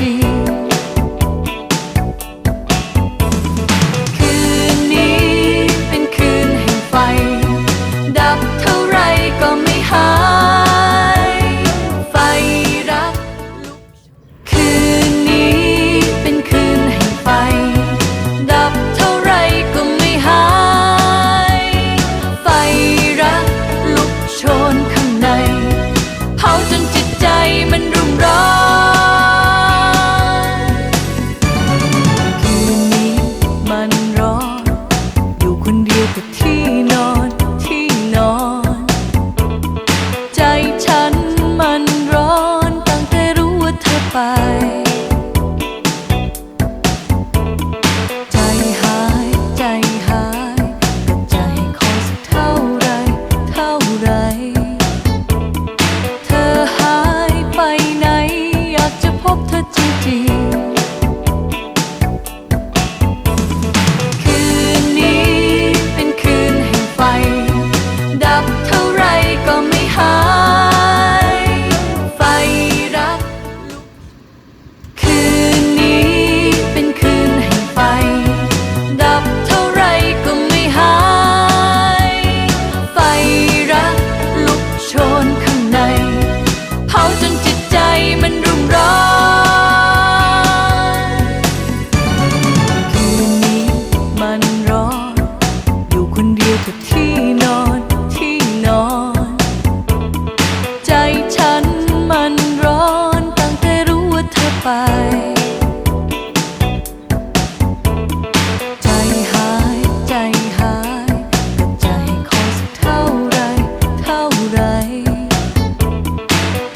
ริ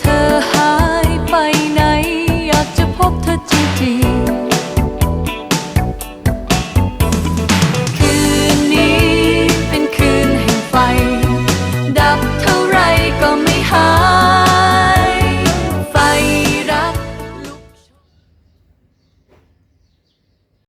เธอหายไปไหน อยากจะพบเธอจริง